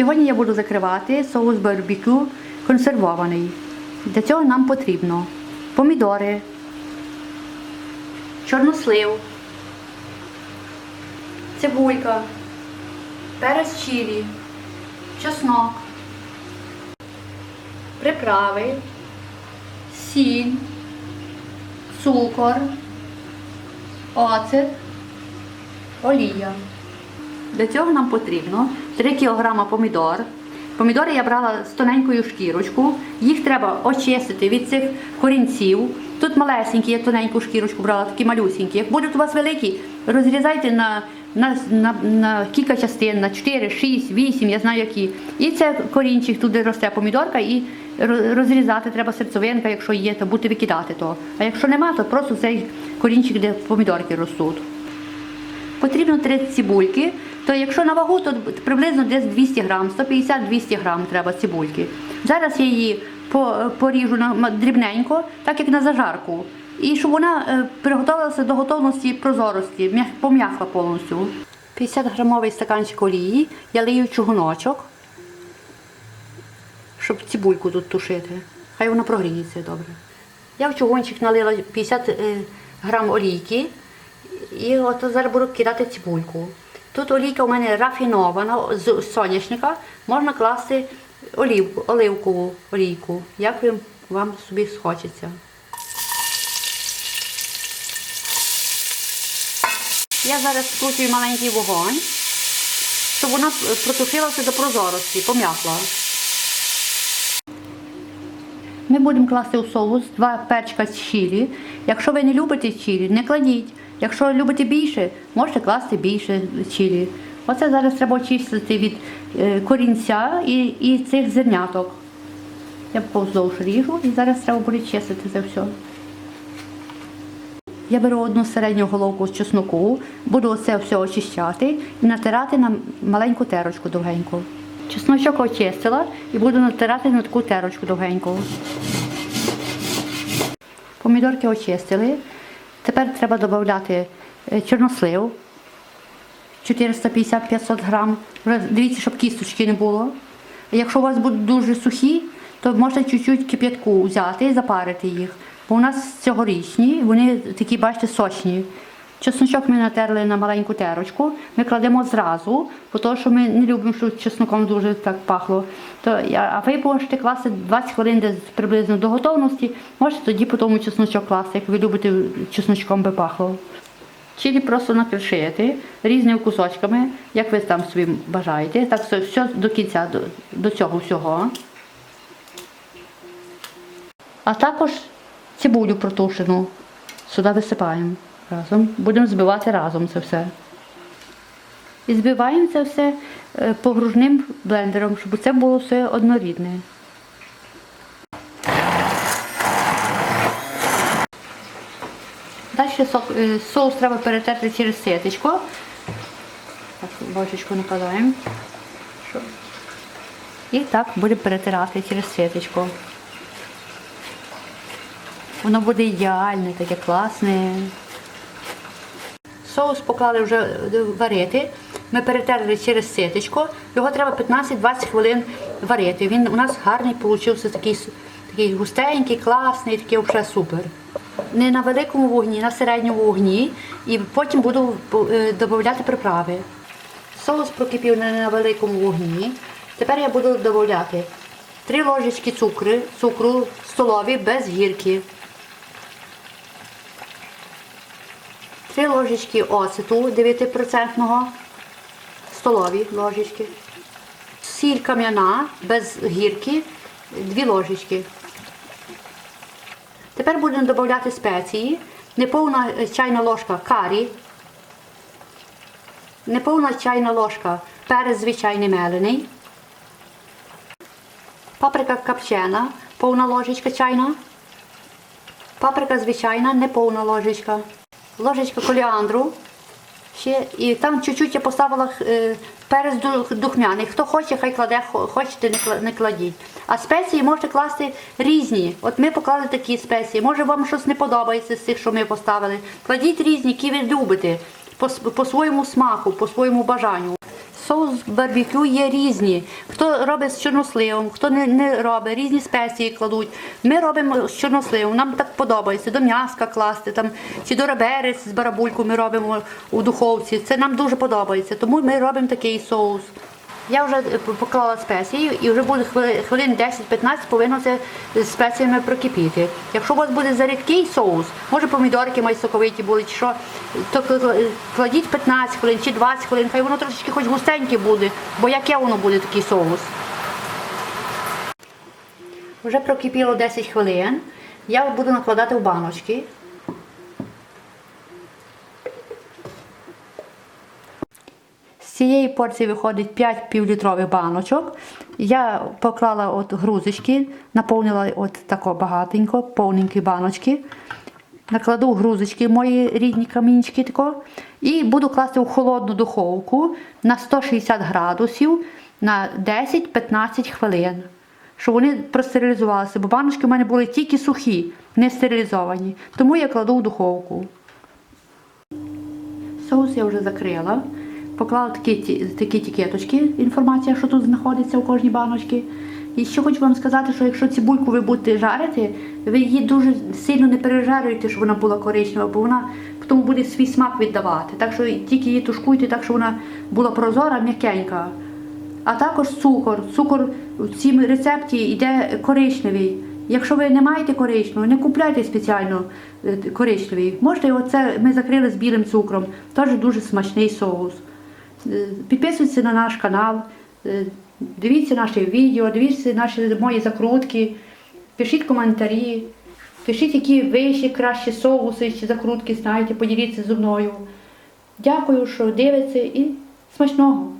Сьогодні я буду закривати соус барбекю консервований. Для цього нам потрібно помідори, чорнослив, цибулька, перець чилі, чеснок, приправи, сіль, цукор, оцет, олія. Для цього нам потрібно 3 кг помідор. Помідори я брала з тоненькою шкірочку. Їх треба очистити від цих корінців. Тут малесенькі, я тоненьку шкірочку брала, такі малюсінькі. Як будуть у вас великі, розрізайте на, на, на, на кілька частин, на 4, 6, 8, я знаю які. І це корінчик, туди росте помідорка, і розрізати треба серцевинка, якщо є, то будете викидати то. А якщо нема, то просто цей корінчик, де помідорки ростуть. Потрібно 3 цибульки, то якщо на вагу, то приблизно десь 200 грам, 150-200 грам треба цибульки. Зараз я її поріжу дрібненько, так як на зажарку. І щоб вона е, приготувалася до готовності прозорості, м'як- пом'якла повністю. 50 грамовий стаканчик олії, я лию чугуночок, щоб цибульку тут тушити. Хай вона прогріється добре. Я в чугунчик налила 50 е, грам олійки. І от зараз буду кидати цибульку. Тут олійка у мене рафінована з соняшника. Можна класти олівку, оливкову олійку, як вам собі схочеться. Я зараз скручую маленький вогонь, щоб вона протушилася до прозорості, пом'якла. Ми будемо класти у соус два перчика з чилі. Якщо ви не любите чилі, не кладіть. Якщо любите більше, можете класти більше чилі. Оце зараз треба очистити від е, корінця і, і цих зерняток. Я повздовж ріжу і зараз треба буде чистити це все. Я беру одну середню головку з чесноку, буду це все очищати і натирати на маленьку терочку довгеньку. Чесночок очистила і буду натирати на таку терочку довгеньку. Помідорки очистили. Тепер треба додати е, чорнослив 450-500 грам. Дивіться, щоб кісточки не було. Якщо у вас будуть дуже сухі, то можна чуть-чуть кип'ятку взяти і запарити їх. Бо у нас цьогорічні, вони такі, бачите, сочні. Чесночок ми натерли на маленьку терочку, ми кладемо зразу, бо що ми не любимо, щоб чесноком дуже так пахло. То, а ви можете класти 20 хвилин десь приблизно до готовності, можете тоді по тому чесночок класти, як ви любите чесночком би пахло. Чилі просто накришити різними кусочками, як ви там собі бажаєте. Так все, все до кінця, до, до цього всього. А також цибулю протушену сюди висипаємо разом. Будемо збивати разом це все. І збиваємо це все е, погружним блендером, щоб це було все однорідне. Далі е, соус треба перетерти через ситочко. Так, бочечку накладаємо. І так будемо перетирати через ситочко. Воно буде ідеальне, таке класне. Соус поклали вже е, варити. Ми перетерли через ситочко. Його треба 15-20 хвилин варити. Він у нас гарний получився такий, такий густенький, класний, такий вже супер. Не на великому вогні, на середньому вогні. І потім буду е, додавати приправи. Соус прокипів не на великому вогні. Тепер я буду додавати 3 ложечки цукру, цукру столові без гірки. 3 ложечки оцету 9% столові ложечки. Сіль кам'яна без гірки 2 ложечки. Тепер будемо додавати спеції. Неповна чайна ложка карі. Неповна чайна ложка перець звичайний мелений. Паприка копчена, повна ложечка чайна. Паприка звичайна, неповна ложечка. Ложечка коліандру. Ще, і там чуть-чуть я поставила е, перець духмяний. Хто хоче, хай кладе, хочете, не кладіть. А спеції можете класти різні. От ми поклали такі спеції. Може вам щось не подобається з цих, що ми поставили. Кладіть різні, які ви любите, по, по своєму смаку, по своєму бажанню. Соус барбекю є різні. Хто робить з чорносливом, хто не, не робить, різні спеції кладуть. Ми робимо з чорносливом, нам так подобається. До м'яска класти, там, чи до реберець з барабульку ми робимо у духовці. Це нам дуже подобається, тому ми робимо такий соус. Я вже е, поклала спеції і вже буде хвилин 10-15 повинно це з спеціями прокипіти. Якщо у вас буде зарідкий соус, може помідорки мої соковиті були, чи що, то кладіть 15 хвилин чи 20 хвилин, хай воно трошечки хоч густеньке буде, бо яке воно буде такий соус. Вже прокипіло 10 хвилин. Я буду накладати в баночки. Цієї порції виходить 5 півлітрових баночок. Я поклала от грузочки, наповнила от тако багатенько, повненькі баночки. Накладу грузочки, мої рідні камінчики тако, і буду класти в холодну духовку на 160 градусів на 10-15 хвилин. Щоб вони простерилізувалися, бо баночки в мене були тільки сухі, не стерилізовані. Тому я кладу в духовку. Соус я вже закрила. Поклала такі, такі тікеточки, інформація, що тут знаходиться у кожній баночці. І ще хочу вам сказати, що якщо цибульку ви будете жарити, ви її дуже сильно не пережарюєте, щоб вона була коричнева, бо вона потім буде свій смак віддавати. Так що тільки її тушкуйте так, щоб вона була прозора, м'якенька. А також цукор. Цукор в цім рецепті йде коричневий. Якщо ви не маєте коричневого, не купляйте спеціально е, коричневий. Можете оце ми закрили з білим цукром. Теж дуже смачний соус. Е, Підписуйтесь на наш канал, е, дивіться наші відео, дивіться наші мої закрутки, пишіть коментарі, пишіть, які ви ще кращі соуси чи закрутки знаєте, поділіться зі мною. Дякую, що дивитеся і смачного!